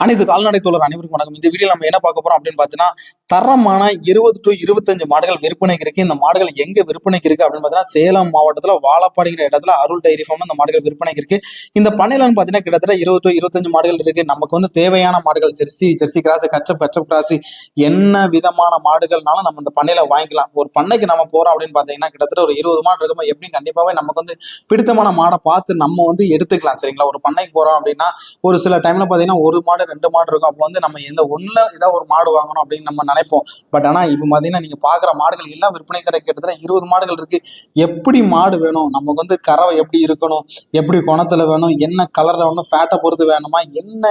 அனைத்து கால்நடை தோழர் அனைவருக்கும் வணக்கம். இந்த வீடியோ நம்ம என்ன பார்க்க போறோம் அப்படின்னு பார்த்தீங்கன்னா தரமான இருபது டு இருபத்தஞ்சு மாடுகள் விற்பனைக்கு இருக்கு. இந்த மாடுகள் எங்க விற்பனைக்கு இருக்கு அப்படின்னு பார்த்தீங்கன்னா சேலம் மாவட்டத்துல வாழப்பாடிங்கிற இடத்துல அருள் டைரி ஃபார்ம் இந்த மாடுகள் விற்பனைக்கு இருக்கு. இந்த பண்ணையிலன்னு பார்த்தீங்கன்னா கிட்டத்தட்ட இருபது டு இருபத்தஞ்சு மாடுகள் இருக்கு. நமக்கு வந்து தேவையான மாடுகள் ஜெர்சி ஜெர்சி கிராஸ் கச்சப் கச்சப் கிராஸ் என்ன விதமான மாடுகள்னாலும் நம்ம இந்த பண்ணையில வாங்கிக்கலாம். ஒரு பண்ணைக்கு நம்ம போறோம் அப்படின்னு பார்த்தீங்கன்னா கிட்டத்தட்ட ஒரு இருபது மாடு இருக்கும் எப்படி கண்டிப்பாவே நமக்கு வந்து பிடித்தமான மாடை பார்த்து நம்ம வந்து எடுத்துக்கலாம். சரிங்களா? ஒரு பண்ணைக்கு போறோம் அப்படின்னா ஒரு சில டைம்ல பார்த்தீங்கன்னா ஒரு மாடு ரெண்டு மாடு இருக்கும். அப்போ வந்து நம்ம எந்த ஒண்ணுல ஏதாவது ஒரு மாடு வாங்கணும் அப்படின்னு நம்ம நினைப்போம். பட் ஆனா இப்போ பார்த்தீங்கன்னா நீங்க பாக்குற மாடுகள் எல்லாம் விற்பனை தர கிட்டத்தட்ட இருபது மாடுகள் இருக்கு. எப்படி மாடு வேணும்? நமக்கு வந்து கறவை எப்படி இருக்கணும்? எப்படி குணத்துல வேணும்? என்ன கலர்ல வேணும்? ஃபேட்டை பொறுத்து வேணுமா? என்ன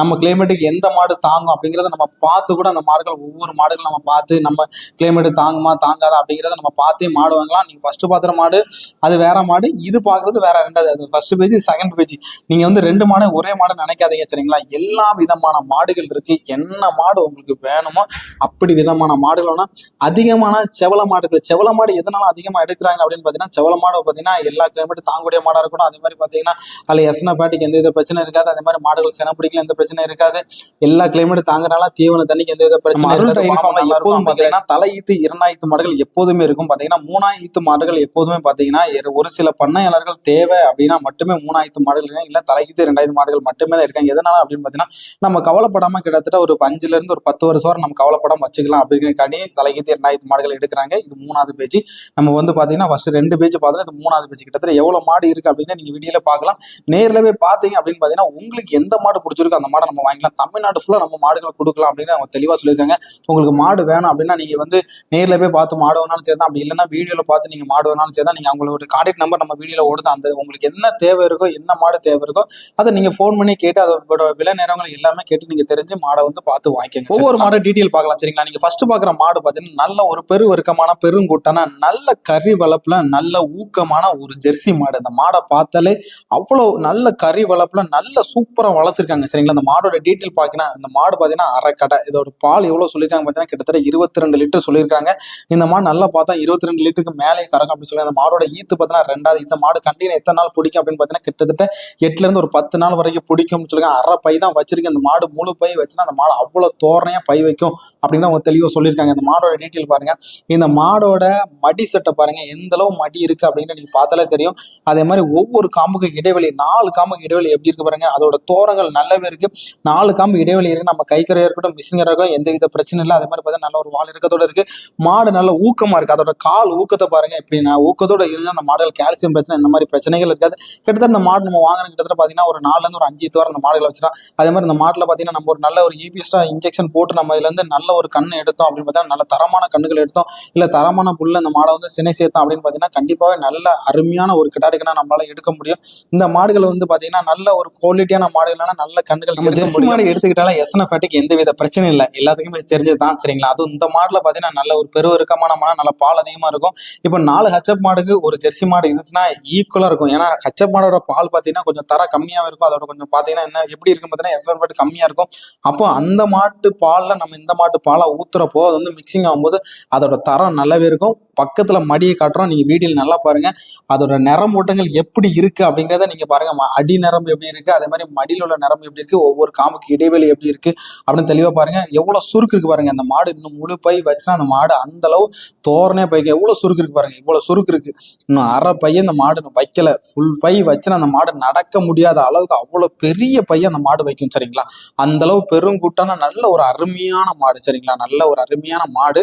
நம்ம கிளைமேட்டுக்கு எந்த மாடு தாங்கும்? அப்படிங்கிறத நம்ம பார்த்து கூட அந்த மாடுகள் ஒவ்வொரு மாடுகள் நம்ம பார்த்து நம்ம கிளைமேட் தாங்குமா தாங்காதா அப்படிங்கிறத நம்ம பார்த்தே மாடு வாங்கலாம். நீங்க ஃபர்ஸ்ட் பார்த்துற மாடு அது வேற மாடு இது பாக்குறது வேற ரெண்டாவது. அது ஃபர்ஸ்ட் பேஜ் செகண்ட் பேஜ் நீங்க வந்து ரெண்டு மாடு ஒரே மாடு நினைக்காதீங்க சரிங்களா? எல்லா விதமான மாடுகள் இருக்கு. என்ன மாடு உங்களுக்கு வேணுமோ அப்படி விதமான மாடுகள் வேணா அதிகமான செவல மாடுகள். செவல மாடு எதனால அதிகமா எடுக்கிறாங்க அப்படின்னு பாத்தீங்கன்னா செவல மாடு பாத்தீங்கன்னா எல்லா கிளைமேட் தாங்கக்கூடிய மாடா இருக்கணும். அதே மாதிரி பாத்தீங்கன்னா அதுல எசன பேட்டிக்கு எந்த வித பிரச்சனை இருக்காது. அதே மாதிரி மாடுகள் சென பிடிக்கல எந்த பிரச்சனை இருக்காது. எல்லா கிளைமேட் தாங்குறனால தீவன தண்ணிக்கு எந்த வித பிரச்சனை எப்போதும் தலை ஈத்து இரண்டாயிரத்து மாடுகள் எப்போதுமே இருக்கும். பாத்தீங்கன்னா மூணாயிரத்து மாடுகள் எப்போதுமே பாத்தீங்கன்னா ஒரு சில பண்ணையாளர்கள் தேவை அப்படின்னா மட்டுமே மூணாயிரத்து மாடுகள் இல்ல தலைக்கு ரெண்டாயிரத்து மாடுகள் மட்டுமே தான் இருக்காங்க. எதனால அப்படின்னு பாத்தீங்கன்னா நம்ம கவலைப்படாம கிட்டத்தட்ட ஒரு அஞ்சுல இருந்து ஒரு பத்து வருஷம் வரை நம்ம கவலைப்படாம வச்சுக்கலாம் அப்படிங்கிறக்காண்டி தலைக்கு ரெண்டாயிரத்து மாடுகள் எடுக்கிறாங்க. இது மூணாவது பேஜ் நம்ம வந்து பாத்தீங்கன்னா ஃபர்ஸ்ட் ரெண்டு பேஜ் பார்த்தா இது மூணாவது பேஜ் கிட்டத்தட்ட எவ்வளவு மாடு இருக்கு அப்படின்னு நீங்க வீடியோல பார்க்கலாம் நேர்ல போய் பாத்தீங்க அப்படின்னு பாத்தீங்கன்னா உங்களுக்கு எந்த மாடு பிடிச்சிருக்கோ அந்த மாடை நம்ம வாங்கிக்கலாம். தமிழ்நாடு ஃபுல்லா நம்ம மாடுகளை கொடுக்கலாம் அப்படின்னு அவங்க தெளிவா சொல்லியிருக்காங்க. உங்களுக்கு மாடு வேணும் அப்படின்னா நீங்க வந்து நேர்ல போய் பார்த்து மாடு வேணாலும் சரி அப்படி இல்லைன்னா வீடியோல பார்த்து நீங்க மாடு வேணாலும் சரி நீங்க அவங்களோட கான்டாக்ட் நம்பர் நம்ம வீடியோல ஓடுது அந்த உங்களுக்கு என்ன தேவை இருக்கோ என்ன மாடு தேவை இருக்கோ அதை நீங்க ஃபோன் பண்ணி கேட்டு அதோட விலை நேரங்கள் எல்லாமே கேட்டு நீங்க தெரிஞ்சு மாடை வந்து பார்த்து வாங்கிக்கோங்க. ஒவ்வொரு மாடு டீட்டெயில் பார்க்கலாம். சரிங்களா? நீங்க ஃபர்ஸ்ட் பாக்குற மாடு பாத்தீங்கன்னா நல்ல ஒரு பெருவருக்கமான பெருங்கூட்டான நல்ல கறி வளப்புல நல்ல ஊக்கமான ஒரு ஜெர்சி மாடு. அந்த மாடை பார்த்தாலே அவ்வளவு நல்ல கறி வளப்புல நல்ல சூப்பரா வளர்த்துருக்காங்க. சரிங்களா? அந்த மாடோட டீட்டெயில் பாத்தீங்கன்னா இந்த மாடு பாத்தீங்கன்னா அரைக்கடை இதோட பால் எவ்வளவு சொல்லியிருக்காங்க பாத்தீங்கன்னா கிட்டத்தட்ட இருபத்தி ரெண்டு லிட்டர் சொல்லியிருக்காங்க. இந்த மாடு நல்லா பார்த்தா இருபத்தி ரெண்டு லிட்டருக்கு மேலே கறக்கும் அப்படின்னு சொல்லி அந்த மாடோட ஈத்து பார்த்தீங்கன்னா ரெண்டாவது இந்த மாடு கண்டினியூ எத்தனை நாள் பிடிக்கும் அப்படின்னு பார்த்தீங்கன்னா கிட்டத்தட்ட எட்டுல இருந்து ஒரு பத்து நாள் வரைக்கும் பிடிக்கும்னு சொல்லுங்க அரை பை தான் வச்சிருக்கேன். அந்த மாடு முழு பை வச்சுன்னா அந்த மாடு அவ்வளவு தோரணையாக பை வைக்கும் அப்படின்னு அவங்க தெளிவாக சொல்லியிருக்காங்க. இந்த மாடோட டீட்டெயில் பாருங்க. இந்த மாடோட மடி செட்டை பாருங்க. எந்த அளவு மடி இருக்கு அப்படின்னு நீங்கள் பார்த்தாலே தெரியும். அதே மாதிரி ஒவ்வொரு காம்புக்கு இடைவெளி நாலு காம்புக்கு இடைவெளி எப்படி இருக்கு பாருங்க. அதோட தோரங்கள் நல்லாவே இருக்கு. நாலு காம்பு இடைவெளி இருக்கு. நம்ம கைக்கரையாக இருக்கட்டும் மிஷின் இருக்கட்டும் எந்த வித பிரச்சனை இல்லை. அதே மாதிரி பார்த்தீங்கன்னா நல்ல ஒரு வால் இருக்கத்தோட இருக்குது மாடு நல்ல ஊக்கமா இருக்கு. அதோட கால் ஊக்கத்தை பாருங்க. எப்படின்னா ஊக்கத்தோட இருந்தால் அந்த மாடல் கால்சியம் பிரச்சனை இந்த மாதிரி பிரச்சனைகள் இருக்காது. கிட்டத்தட்ட இந்த மாடு நம்ம வாங்குற கிட்டத்தட்ட பாத்தீங்கன்னா ஒரு நாலுலேருந்து ஒரு அஞ்சு தோரம் அந்த மாடுகளை வச்சிடும் அதே மாதிரி இந்த மாட்டுல பாத்தீங்கன்னா நம்ம ஒரு நல்ல ஒரு ஈபிஎஸ்டா இன்ஜெக்ஷன் போட்டு நம்ம இதுல இருந்து நல்ல ஒரு கண்ணு எடுத்தோம் அப்படின்னு பார்த்தீங்கன்னா நல்ல தரமான கண்ணுகள் எடுத்தோம். இல்ல தரமான புல்ல அந்த மாடை வந்து சினை சேர்த்தோம் அப்படின்னு பாத்தீங்கன்னா கண்டிப்பாவே நல்ல அருமையான ஒரு கிடாரிக்கனா நம்மளால எடுக்க முடியும். இந்த மாடுகள் வந்து பாத்தீங்கன்னா நல்ல ஒரு குவாலிட்டியான மாடுகளான நல்ல கண்ணுகள் நம்ம ஜெர்சி மாடு எடுத்துக்கிட்டாலும் எஸ்என்எஃப் ஃபேட்டுக்கு எந்த வித பிரச்சனை இல்லை. எல்லாத்துக்குமே தெரிஞ்சது தான் சரிங்களா? அதுவும் இந்த மாடுல பாத்தீங்கன்னா நல்ல ஒரு பெருவருக்கமான மாடு நல்ல பால் அதிகமா இருக்கும். இப்போ நாலு ஹச்சப் மாடுக்கு ஒரு ஜெர்சி மாடு இருந்துச்சுன்னா ஈக்குவலா இருக்கும். ஏன்னா ஹச்சப் மாடோட பால் பாத்தீங்கன்னா கொஞ்சம் தர கம்மியா இருக்கும். அதோட கொஞ்சம் பாத்தீங்கன்னா என்ன எப்படி இருக்கும் பாத்தீங்கன்னா எஸ்என்எஃப் ஃபேட் கம்மியா இருக்கும். அப்போ அந்த மாட்டு பால்ல நம்ம இந்த மாட்டு பாலை ஊத்துறப்போ அது வந்து மிக்சிங் ஆகும்போது அதோட தரம் நல்லாவே இருக்கும். பக்கத்தில் மடியை காட்டுறோம். நீங்கள் வீடியோல நல்லா பாருங்க. அதோட நிறம் ஓட்டங்கள் எப்படி இருக்குது அப்படிங்கிறத நீங்க பாருங்க. அடி நிறம் எப்படி இருக்கு? அதே மாதிரி மடியில் உள்ள நிறம் எப்படி இருக்குது ஒவ்வொரு காமுக்கு இடைவெளி எப்படி இருக்கு? அப்படின்னு தெளிவா பாருங்க. எவ்வளோ சுருக்கு இருக்கு பாருங்க. அந்த மாடு இன்னும் முழு பை வச்சுன்னா அந்த மாடு அந்தளவு தோரணே பைக்கு. எவ்வளோ சுருக்கு இருக்கு பாருங்கள் இவ்வளோ சுருக்கு இருக்கு. இன்னும் அரை பையன் அந்த மாடு இன்னும் வைக்கல. ஃபுல் பை வச்சுன்னா அந்த மாடு நடக்க முடியாத அளவுக்கு அவ்வளோ பெரிய பையன் அந்த மாடு வைக்கும் சரிங்களா? அந்த அளவு பெருங்கூட்டான நல்ல ஒரு அருமையான மாடு சரிங்களா? நல்ல ஒரு அருமையான மாடு.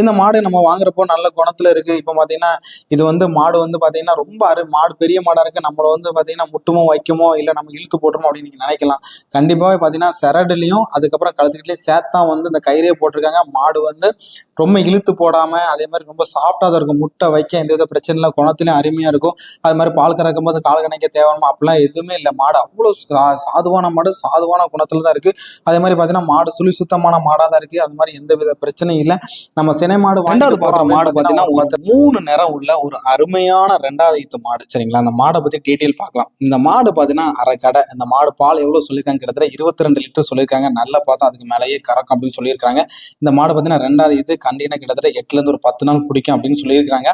இந்த மாடு நம்ம வாங்குறப்போ நல்ல குணத்துல இருக்கு. இப்போ பாத்தீங்கன்னா இது வந்து மாடு வந்து பாத்தீங்கன்னா ரொம்ப அரு மாடு பெரிய மாடா இருக்கு. நம்மள வந்து பாத்தீங்கன்னா முட்டுமோ வைக்குமோ இல்ல நம்ம இழுத்து போட்டுமோ அப்படின்னு நீங்க நினைக்கலாம். கண்டிப்பாவே பாத்தீங்கன்னா செரடுலயும் அதுக்கப்புறம் கழுத்துக்கிட்டே சேத்தா வந்து இந்த கயிறே போட்டிருக்காங்க. மாடு வந்து ரொம்ப இழுத்து போடாம அதே மாதிரி ரொம்ப சாஃப்டா தான் இருக்கும். முட்டை வைக்க எந்த வித பிரச்சனை இல்லை குணத்துலயும் அருமையா இருக்கும். அது மாதிரி பால் கறக்கும் போது கால் கணைக்க தேவையான அப்படிலாம் எதுவுமே இல்லை. மாடு அவ்வளவு சாதுவான மாடு சாதுவான குணத்துல தான் இருக்கு. அதே மாதிரி பாத்தீங்கன்னா மாடு சுழி சுத்தமான மாடா தான் இருக்கு. அது மாதிரி எந்த வித பிரச்சனையும் இல்லை. நம்ம சினை மாடு வாங்கிட்டு போற மாடு மாடு பாத்தீங்கன்னா ஒரு மூணு நிறம் உள்ள ஒரு அருமையான ரெண்டாவது ஈத்து மாடு. சரிங்களா? அந்த மாடை பத்தி டீட்டெயில் பார்க்கலாம். இந்த மாடு பாத்தீங்கன்னா அரை கடை. இந்த மாடு பால் எவ்வளவு சொல்லியிருக்காங்க? கிட்டத்தட்ட இருபத்தி ரெண்டு லிட்டர் சொல்லியிருக்காங்க. நல்லா பார்த்தா அதுக்கு மேலேயே கறக்கும் அப்படின்னு சொல்லியிருக்காங்க. இந்த மாடு பாத்தீங்கன்னா ரெண்டாவது ஈத்து கண்டினா கிட்டத்தட்ட எட்டுல இருந்து ஒரு பத்து நாள் பிடிக்கும் அப்படின்னு சொல்லியிருக்காங்க.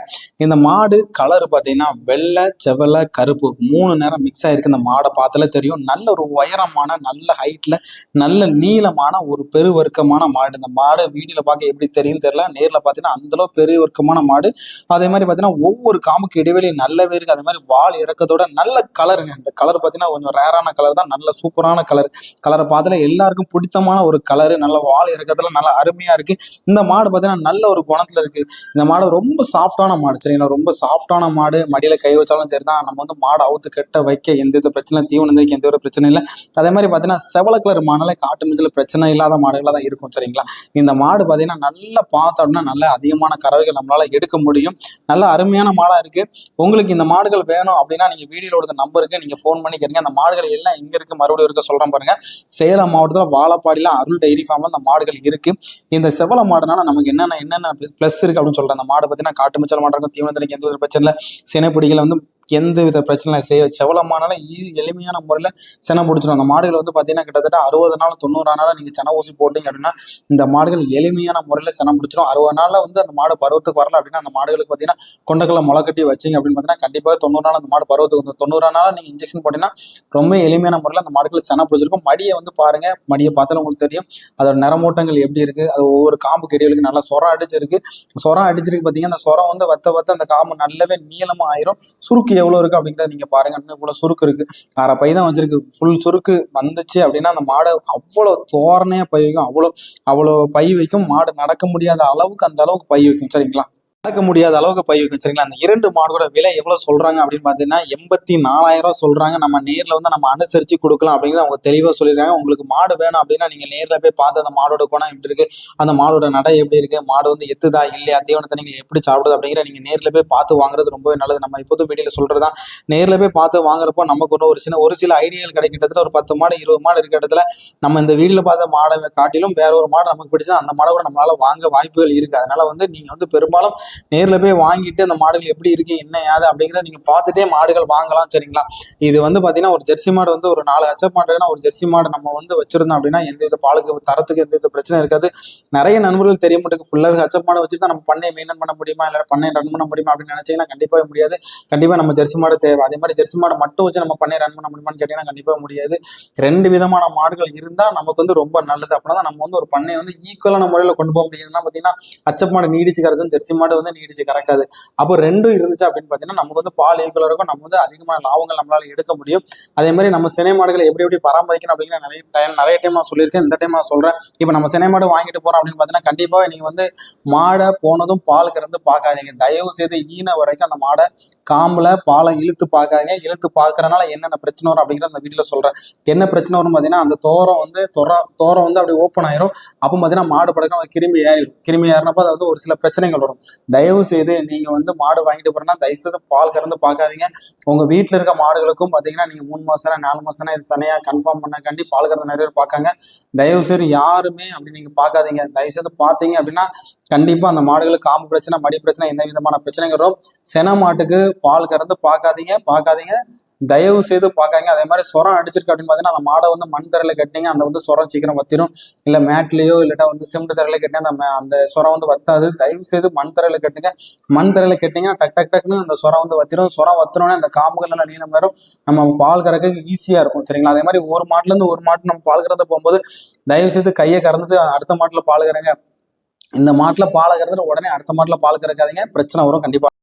இந்த மாடு கலர் பாத்தீங்கன்னா வெள்ளை செவலை கருப்பு மூணு நேரம் மிக்ஸ் ஆயிருக்கு. இந்த மாடை பார்த்தாலே தெரியும். நல்ல ஒரு உயரமான நல்ல ஹைட்ல நல்ல நீளமான ஒரு பெருவர்க்கமான மாடு. இந்த மாடு வீடியோல பார்க்க எப்படி தெரியும் தெரியல. நேர்ல பார்த்தீங்கன்னா அந்த அளவு பெருவர்க்கமான மாடு. அதே மாதிரி பார்த்தீங்கன்னா ஒவ்வொரு காமுக்கு இடைவெளி நல்லாவே இருக்கு. அதே மாதிரி வால் இறக்கத்தோட நல்ல கலருங்க இந்த கலர் பார்த்தீங்கன்னா கொஞ்சம் ரேரான கலர் தான். நல்ல சூப்பரான கலர் கலரை பார்த்தாலே எல்லாருக்கும் பிடித்தமான ஒரு கலரு நல்ல வால் இறக்கத்துல நல்ல அருமையா இருக்கு. இந்த மாடு பார்த்தீங்கன்னா நல்ல ஒரு குணத்துல இருக்கு. இந்த மாடு ரொம்ப சாஃப்டான மாடு. சரிங்களா? ரொம்ப சாஃப்டான மாடு. மடியில கை வச்சாலும் சரிதான். நம்ம வந்து மாடு அவுத்து கட்ட வைக்க எந்த வித பிரச்சனை தீவனத்துக்கு எந்த ஒரு பிரச்சனை இல்லை. அதே மாதிரி பார்த்தீங்கன்னா செவல கலர் மாடலே காட்டு மிஞ்சில் பிரச்சனை இல்லாத மாடுகளாக தான் இருக்கும். சரிங்களா? இந்த மாடு பார்த்தீங்கன்னா நல்லா பார்த்தோம்னா நல்ல அதிகமான கறவைகள் நம்மளால எடுக்க முடியும். நல்ல அருமையான மாடா இருக்கு. உங்களுக்கு இந்த மாடுகள் வேணும் அப்படின்னா நீங்க வீடியோட நம்பருக்கு நீங்க ஃபோன் பண்ணி கேட்டீங்க அந்த மாடுகள் எல்லாம் எங்க இருக்கு? மறுபடியும் இருக்க சொல்றேன் பாருங்க. சேலம் மாவட்டத்தில் வாழப்பாடியில் அருள் டைரி ஃபார்ம்ல அந்த மாடுகள் இருக்கு. இந்த செவல மாடுனால நமக்கு என்னென்ன என்னென்ன ப்ளஸ் இருக்கு அப்படின்னு சொல்றேன். அந்த மாடு பார்த்தீங்கன்னா காட்டு மிச்சல் மாடு இருக்கும் தீவனத்திற்கு எந்த ஒரு பிரச்சனை இல்லை. சினைப்பிடிகள் வந்து எந்த வித பிரச்சனை செய்ய செவலமானாலும் செவலமானால ஈ எளிமையான முறையில் செனை பிடிச்சிடும் அந்த மாடுகள் வந்து பார்த்தீங்கன்னா கிட்டத்தட்ட அறுபது நாள் தொண்ணூறு நாள் நீங்கள் செனை ஊசி போட்டீங்க அப்படின்னா இந்த மாடுகள் எளிமையான முறையில் செனை பிடிச்சிடும் அறுபது நாளில் வந்து அந்த மாடு பருவத்துக்கு வரல அப்படின்னா அந்த மாடுகளுக்கு பார்த்தீங்கன்னா கொண்டக்கல்ல முளை கட்டி வச்சிங்க அப்படின்னு பார்த்தீங்கன்னா கண்டிப்பாக தொண்ணூறு நாள் அந்த மாடு பருவத்துக்கு வந்து தொண்ணூறு நாள் நீங்கள் இன்ஜெக்ஷன் போட்டீங்கன்னா ரொம்ப எளிமையான முறையில் அந்த மாடுகள் செனை பிடிச்சிருக்கும். மடியை வந்து பாருங்க. மடியை பார்த்தாலும் உங்களுக்கு தெரியும். அதோட நிறமூட்டங்கள் எப்படி இருக்கு? அது ஒவ்வொரு காம்பு கெடிகளுக்கு நல்லா சொரம் அடிச்சிருக்கு. சொரம் அடிச்சிருக்கு பார்த்தீங்கன்னா அந்த சொரம் வந்து வத்த வத்த அந்த காம்பு நல்லாவே நீளமாக ஆயிரும். சுருக்கி எவ்வளவு இருக்கு அப்படிங்கிறத நீங்க பாருங்க. இன்னும் இவ்வளவு சுருக்கு இருக்கு. அரை பை தான் வச்சிருக்கு. ஃபுல் சுருக்கு வந்துச்சு அப்படின்னா அந்த மாடு அவ்வளவு தோரணையா பை வைக்கும். அவ்வளோ அவ்வளோ பை வைக்கும். மாடு நடக்க முடியாத அளவுக்கு அந்த அளவுக்கு பை வைக்கும். சரிங்களா? பார்க்க முடியாத அளவுக்கு பை வைக்கும் சரிங்களா? அந்த இரண்டு மாடோட விலை எவ்வளவு சொல்றாங்க அப்படின்னு பாத்தீங்கன்னா எண்பத்தி நாலாயிரம் ரூபாய் சொல்றாங்க. நம்ம நேர்ல வந்து நம்ம அனுசரிச்சு கொடுக்கலாம் அப்படிங்கிறத அவங்க தெளிவா சொல்லியிருக்காங்க. உங்களுக்கு மாடு வேணும் அப்படின்னா நீங்க நேர்ல போய் பார்த்து அந்த மாடோட குணம் எப்படி இருக்கு அந்த மாடோட நடை எப்படி இருக்கு மாடு வந்து எத்துதா இல்லையா தீவனத்தை நீங்க எப்படி சாப்பிடுது அப்படிங்கிற நீங்க நேர்ல போய் பார்த்து வாங்குறது ரொம்பவே நல்லது. நம்ம இப்போது வீடியோல சொல்றதா நேர்ல போய் பார்த்து வாங்குறப்போ நமக்கு ஒரு ஒரு சின்ன ஒரு சில ஐடியால் கிடைக்கிட்டதுல ஒரு பத்து மாடு இருபது மாடு இருக்க இடத்துல நம்ம இந்த வீட்டில் பார்த்த மாடை காட்டிலும் வேற ஒரு மாடு நமக்கு பிடிச்சா அந்த மாடை கூட நம்மளால வாங்க வாய்ப்புகள் இருக்கு. அதனால வந்து நீங்க வந்து பெரும்பாலும் நேர்ல போய் வாங்கிட்டு அந்த மாடுகள் எப்படி இருக்கு என்ன ஏது அப்படிங்கிறத நீங்க பார்த்துட்டே மாடுகள் வாங்கலாம் சரிங்களா? இது வந்து பாத்தீங்கன்னா ஒரு ஜெர்சி மாடு வந்து ஒரு நாலு ஹச்சப் மாடுனா ஒரு ஜெர்சி மாடு நம்ம வந்து வச்சிருந்தோம் அப்படின்னா எந்த வித பாலுக்கு தரத்துக்கு எந்த வித பிரச்சனை இருக்காது. நிறைய நண்பர்கள் தெரிய மாட்டேங்குது. ஃபுல்லாக ஹச்சப் மாடு வச்சுட்டு நம்ம பண்ணை மெயின்டைன் பண்ண முடியுமா? இல்லை பண்ணை ரன் பண்ண முடியுமா? அப்படின்னு நினைச்சீங்கன்னா கண்டிப்பாக முடியாது. கண்டிப்பா நம்ம ஜெர்சி மாடு தேவை. அதே மாதிரி ஜெர்சி மாடு மட்டும் வச்சு நம்ம பண்ணை ரன் பண்ண முடியுமான்னு கேட்டீங்கன்னா கண்டிப்பாக முடியாது. ரெண்டு விதமான மாடுகள் இருந்தா நமக்கு வந்து ரொம்ப நல்லது. அப்படின்னா நம்ம வந்து ஒரு பண்ணையை வந்து ஈக்குவலான முறையில் கொண்டு போக முடியுதுன்னா பார்த்தீங்கன்னா அச்சப் மாடு நீடிச்சு கரைச்சும் ஜெர்சி மாடு வந்து நீடிச்சு கறக்காது. அப்போ ரெண்டும் இருந்துச்சு அப்படின்னு பார்த்தீங்கன்னா நமக்கு வந்து பால் ஈக்குவலாக இருக்கும் நம்ம வந்து அதிகமான லாபங்கள் நம்மளால எடுக்க முடியும். அதே மாதிரி நம்ம சினை மாடுகளை எப்படி எப்படி பராமரிக்கணும் அப்படிங்கிற நிறைய டைம் நிறைய டைம் நான் சொல்லியிருக்கேன். இந்த டைம் நான் சொல்றேன். இப்போ நம்ம சினை மாடு வாங்கிட்டு போறோம் அப்படின்னு பார்த்தீங்கன்னா கண்டிப்பாக நீங்க வந்து மாடை போனதும் பால் கறந்து பார்க்காதீங்க தயவு செய்து ஈன வரைக்கும் அந்த மாடை காம்புல பாலை இழுத்து பார்க்காதீங்க. இழுத்து பார்க்கறனால என்னென்ன பிரச்சனை வரும் அப்படிங்கிறத அந்த வீட்டில் சொல்கிறேன் என்ன பிரச்சனை வரும் பார்த்தீங்கன்னா அந்த தோரம் வந்து தொர தோரம் வந்து அப்படி ஓப்பன் ஆயிரும். அப்போ பார்த்தீங்கன்னா மாடு படுக்க கிருமி ஏறிடும். கிருமி ஏறினப்போ அது வந்து ஒரு சில பிரச்சனைகள் வரும். தயவு செய்து நீங்கள் வந்து மாடு வாங்கிட்டு போறேன்னா தயவு செய்து பால் கறந்து பார்க்காதீங்க. உங்கள் வீட்டில் இருக்க மாடுகளுக்கும் பார்த்தீங்கன்னா நீங்கள் மூணு மாசம் நாலு மாசம் இது சனையாக கன்ஃபார்ம் பண்ணக்காண்டி பால் கறந்து நிறைய பேர் பார்க்காங்க. தயவு செய்து யாருமே அப்படி நீங்கள் பார்க்காதீங்க. தயவு செய்து பார்த்தீங்க அப்படின்னா கண்டிப்பா அந்த மாடுகளுக்கு காம்பு பிரச்சனை மடி பிரச்சனை எந்த விதமான பிரச்சனைங்கிறோம் வரும். சென மாட்டுக்கு பால் கறந்து பார்க்காதீங்க பார்க்காதீங்க தயவு செய்து பார்க்காங்க அதே மாதிரி சொரம் அடிச்சிருக்கு அப்படின்னு பார்த்தீங்கன்னா அந்த மாடை வந்து மண் தரையில கட்டினீங்க அந்த வந்து சொரம் சீக்கிரம் வத்திரும். இல்லை மேட்லயோ இல்லட்டா வந்து சிமெண்ட் தரையில கட்டினா அந்த அந்த சொரம் வந்து வத்தாது. தயவு செய்து மண் தரையில கட்டுங்க. மண் தரையில கட்டிங்கன்னா டக் டக் டக்குன்னு அந்த சொரம் வந்து வத்திரும். சொரம் வத்தினோடனே அந்த காம்புகள் நல்லா நீளம் வரும் நம்ம பால் கறக்க ஈஸியா இருக்கும் சரிங்களா? அதே மாதிரி ஒரு மாட்டுல இருந்து ஒரு மாட்டு நம்ம பால் கறந்து போகும்போது தயவு செய்து கையை கறந்துட்டு அடுத்த மாட்டுல பால் கறங்க. இந்த மாட்டுல பால் கறந்துட்டு உடனே அடுத்த மாட்டில் பால் கறக்காதீங்க. பிரச்சனை வரும். கண்டிப்பா